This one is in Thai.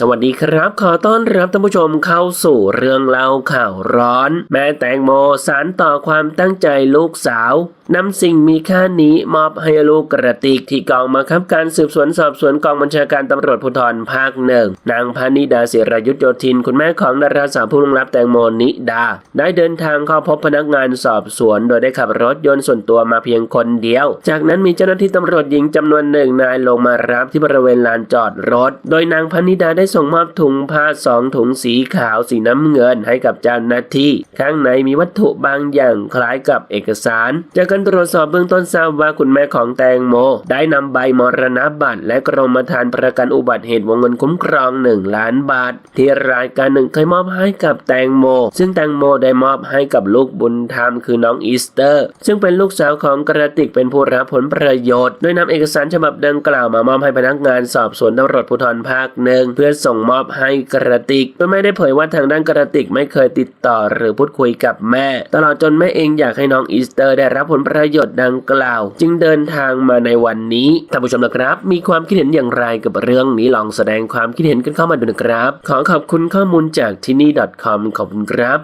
สวัสดีครับ ขอต้อนรับท่านผู้ชมเข้าสู่เรื่องเล่าข่าวร้อน แม่แตงโมสารต่อความตั้งใจลูกสาวนำสิ่งมีค่านี้มอบให้ลูกกระติกที่กองมาคับการสืบสวนสอบสวนกองบัญชาการตำรวจภูธรภาคหนึ่งนางพานิดาศิรยุทธโยธิน คุณแม่ของดาราสาวผู้ล่วงลับแตงโมนิดา ได้เดินทางเข้าพบพนักงานสอบสวน โดยได้ขับรถยนต์ส่วนตัวมาเพียงคนเดียว จากนั้นมีเจ้าหน้าที่ตำรวจหญิงจำนวนหนึ่งนายลงมารับที่บริเวณลานจอดรถ โดยนางพานิดาได้ส่งมอบถุงผ้าสองถุงสีขาวสีน้ำเงินให้กับเจ้าหน้าที่ ข้างในมีวัตถุบางอย่างคล้ายกับเอกสาร จากการตรวจสอบเบื้องต้นทราบว่าคุณแม่ของแตงโม ได้นำใบมรณบัตร และกรมธรรม์ประกันอุบัติเหตุวงเงินคุ้มครอง 1 ล้านบาท ที่รายการหนึ่งเคยมอบให้กับแตงโม ซึ่งแตงโมได้มอบให้กับลูกบุญธรรมคือน้องอีสเตอร์ ซึ่งเป็นลูกสาวของกระติกเป็นผู้รับผลประโยชน์ โดยนำเอกสารฉบับดังกล่าวมามอบให้พนักงานสอบสวนตำรวจภูธรภาคหนึ่งเพื่อพื่อส่งมอบให้กระติกโดยไม่ได้เผยว่าทางด้านกระติกไม่เคยติดต่อหรือพูดคุยกับแม่ ตลอดจนแม่เองอยากให้น้องอีสเตอร์ได้รับผลประโยชน์ดังกล่าว จึงเดินทางมาในวันนี้ท่านผู้ชมนะครับ มีความคิดเห็นอย่างไรกับเรื่องนี้ลองแสดงความคิดเห็นกันเข้ามาดูนะครับ ขอขอบคุณข้อมูลจากที่นี่ .com ขอบคุณครับ